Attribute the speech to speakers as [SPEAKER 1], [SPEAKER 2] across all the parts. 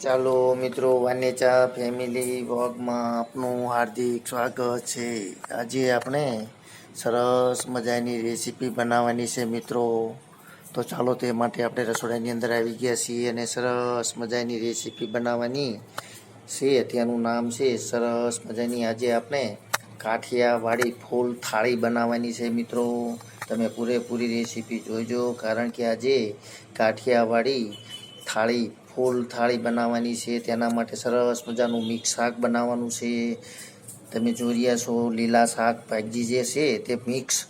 [SPEAKER 1] ચાલો મિત્રો વાનેચા ફેમિલી વોગમાં આપનું હાર્દિક સ્વાગત છે. આજે આપણે સરસ મજાની રેસીપી બનાવવાની છે મિત્રો. તો ચાલો તે માટે આપણે રસોડાની અંદર આવી ગયા છીએ અને સરસ મજાની રેસીપી બનાવવાની છે. તેનું નામ છે સરસ મજાની. આજે આપણે કાઠિયાવાડી ફૂલ થાળી બનાવવાની છે મિત્રો. તમે પૂરેપૂરી રેસીપી જોઈજો, કારણ કે આજે કાઠિયાવાડી થાળી ફૂલ થાળી બનાવવાની છે, તેના માટે સરસ મજાનું મિક્સ શાક બનાવવાનું છે. તમે જોઈ રહ્યા છો, લીલા શાકભાજી જે છે, તે મિક્સ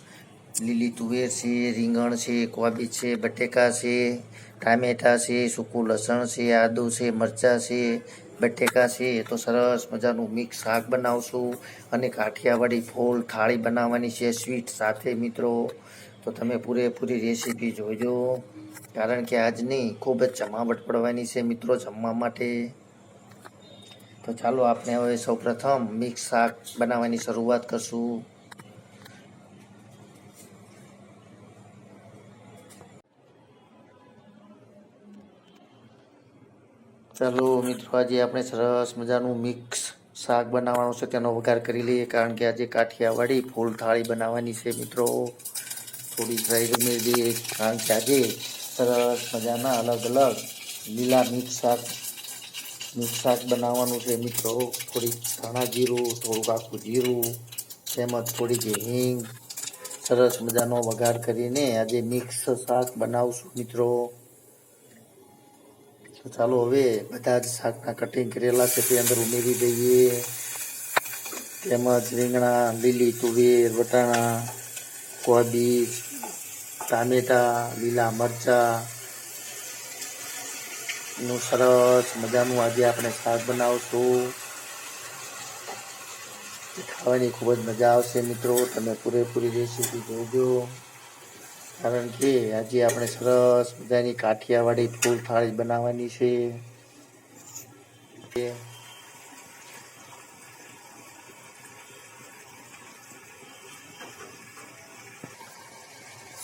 [SPEAKER 1] લીલી તુવેર છે, રીંગણ છે કોબીજ છે, બટેકા છે, ટામેટા છે, સૂકું લસણ છે, આદુ છે, મરચાં છે, બટેકા છે તો સરસ મજાનું મિક્સ શાક બનાવશું. અને કાઠિયાવાડી ફૂલ થાળી બનાવવાની છે, સ્વીટ સાથે મિત્રો. તો તમે પૂરેપૂરી રેસીપી જોઈજો કારણ કે આજની ખૂબ જ જમાવટ પડવાની છે મિત્રો જમવા માટે. તો ચાલો આપણે હવે સૌપ્રથમ મિક્સ શાક બનાવવાની શરૂઆત કરશું. ચાલો મિત્રો, આજે આપણે સરસ મજાનું મિક્સ શાક બનાવવાનું છે, તેનો વઘાર કરી લઈએ, કારણ કે આજે કાઠિયાવાડી ફૂલ થાળી બનાવવાની છે મિત્રો. થોડી ડ્રાય ઉમેરી દઈએ કારણ કે આજે સરસ મજાના અલગ અલગ લીલા મિક્સ શાક મિક્સ શાક બનાવવાનું છે મિત્રો. થોડીક ધાણા જીરું, થોડુંક આખું જીરું, તેમજ થોડીક હિંગ. સરસ મજાનો વઘાર કરીને આજે મિક્સ શાક બનાવશું મિત્રો. તો ચાલો હવે બધા જ શાકના કટિંગ કરેલા છે તે અંદર ઉમેરી દઈએ. તેમજ રીંગણા, લીલી તુવેર, વટાણા કોબીજ ટામેટા લીલા મરચાં. નું સરસ મજાનું આજે આપણે શાક બનાવશું. ખાવાની ખૂબ જ મજા આવશે મિત્રો. તમે પૂરેપૂરી રેસીપી જોજો. કારણ કે આજે આપણે સરસ મજાની કાઠિયાવાડી ફૂલ થાળી બનાવવાની છે.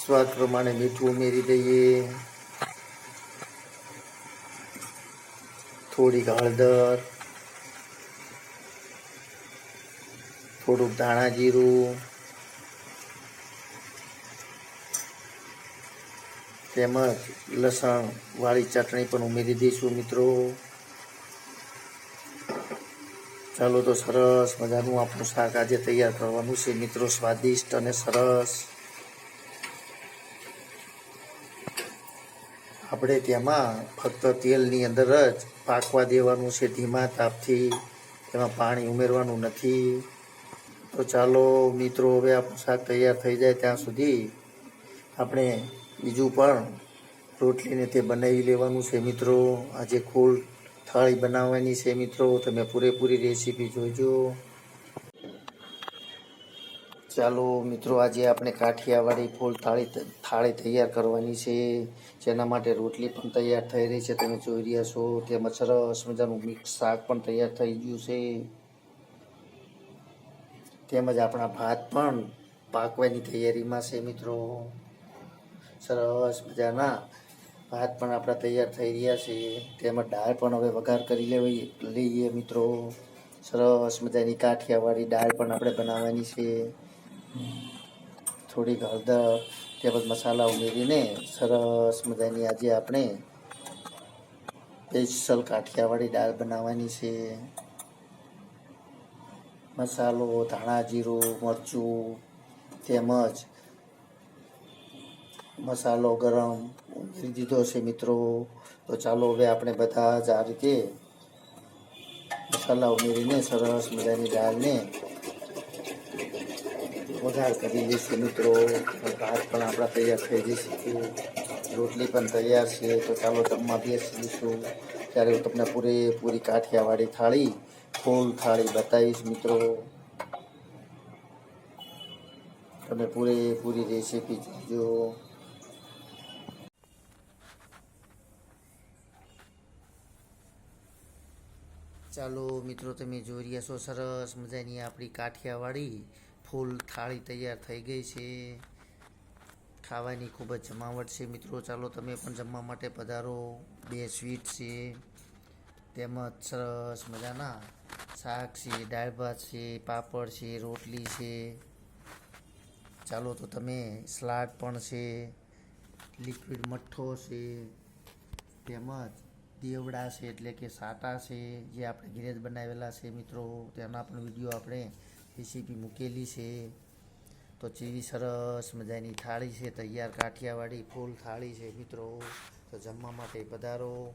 [SPEAKER 1] સ્વાદ પ્રમાણે મીઠું ઉમેરી દઈએ. થોડીક હળદર, થોડુંક ધાણા જીરું, તેમજ લસણ વાળી ચટણી પણ ઉમેરી દઈશું મિત્રો. ચાલો તો સરસ મજાનું આપણું શાક આજે તૈયાર કરવાનું છે મિત્રો. સ્વાદિષ્ટ અને સરસ. આપણે તેમાં ફક્ત તેલની અંદર જ પાકવા દેવાનું છે, ધીમા તાપથી. તેમાં પાણી ઉમેરવાનું નથી. તો ચાલો મિત્રો, હવે આપણું શાક તૈયાર થઈ જાય ત્યાં સુધી. આપણે બીજું પણ રોટલીને તે બનાવી લેવાનું છે મિત્રો. આજે ફૂલ થાળી બનાવવાની છે મિત્રો. તમે પૂરેપૂરી રેસીપી જોઈજો ચાલો મિત્રો, આજે આપણે કાઠિયાવાડી ફૂલ થાળી થાળી તૈયાર કરવાની છે. જેના માટે રોટલી પણ તૈયાર થઈ રહી છે. તમે જોઈ રહ્યા છો તેમજ સરસ મજાનું મિક્સ શાક પણ તૈયાર થઈ ગયું છે. તેમજ આપણા ભાત પણ પાકવાની તૈયારીમાં છે મિત્રો. સરસ મજાના ભાત પણ આપણા તૈયાર થઈ રહ્યા છે. તેમાં દાળ પણ હવે વઘાર કરી લેવી લઈએ મિત્રો. સરસ મજાની કાઠિયાવાડી દાળ પણ આપણે બનાવવાની છે. થોડીક હળદર તેમજ મસાલા ઉમેરીને સરસ મજાની આજે આપણે સ્પેશિયલ કાઠિયાવાડી દાળ બનાવવાની છે. મસાલો, ધાણા જીરું, મરચું તેમજ મસાલો ગરમ ઉમેરી દીધો છે મિત્રો. તો ચાલો હવે આપણે બધા જ આ રીતે મસાલા ઉમેરીને સરસ મજાની દાળને વઘાર કરી લઈશું મિત્રો. ભાત પણ આપણા તૈયાર થઈ જશે. રોટલી પણ તૈયાર છે. તો ચાલો જમવા બેસી દઈશું ત્યારે હું તમને પૂરેપૂરી કાઠિયાવાડી થાળી, ફૂલ થાળી બતાવીશ મિત્રો. તમે પૂરેપૂરી રેસીપી જોજો. ચાલો મિત્રો, તમે જોઈ રહ્યા છો સરસ મજાની આપણી કાઠિયાવાડી. ફૂલ થાળી તૈયાર થઈ ગઈ છે. ખાવાની ખૂબ જ જમાવટ છે મિત્રો. ચાલો તમે પણ જમવા માટે પધારો. બે સ્વીટ છે. તેમજ સરસ મજાના શાક છે, દાળ ભાત છે, પાપડ છે, રોટલી છે. ચાલો તો તમે સલાડ પણ છે, લિક્વિડ મઠ્ઠો છે, તેમજ દેવડા છે એટલે કે સાટા છે, જે આપણે ઘરે બનાવેલા છે મિત્રો. તેના પણ વીડિયો આપણે રેસીપી મૂકેલી છે. તો જેવી સરસ મજાની થાળી છે, તૈયાર કાઠિયાવાડી ફૂલ થાળી છે મિત્રો. તો જમવા માટે પધારો.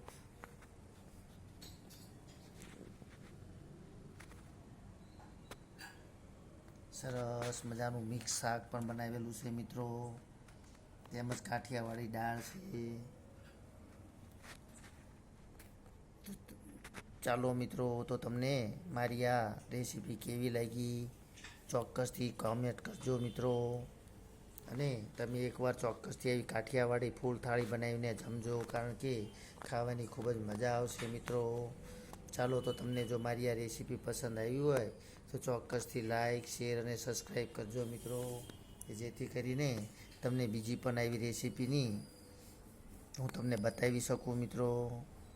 [SPEAKER 1] સરસ મજાનું મિક્સ શાક પણ બનાવેલું છે મિત્રો. તેમજ કાઠિયાવાડી દાળ છે. ચાલો મિત્રો, તો તમને મારી આ રેસીપી કેવી લાગી? ચોક્કસથી કોમેન્ટ કરજો મિત્રો. અને તમે એકવાર ચોક્કસથી આવી કાઠિયાવાડી ફૂલ થાળી બનાવીને જમજો, કારણ કે ખાવાની ખૂબ જ મજા આવશે મિત્રો. ચાલો, તો તમને જો મારી આ રેસીપી પસંદ આવી હોય, તો ચોક્કસથી લાઈક શેર અને સબસ્ક્રાઈબ કરજો મિત્રો. જેથી કરીને તમને બીજી પણ આવી રેસીપીની હું તમને બતાવી શકું મિત્રો.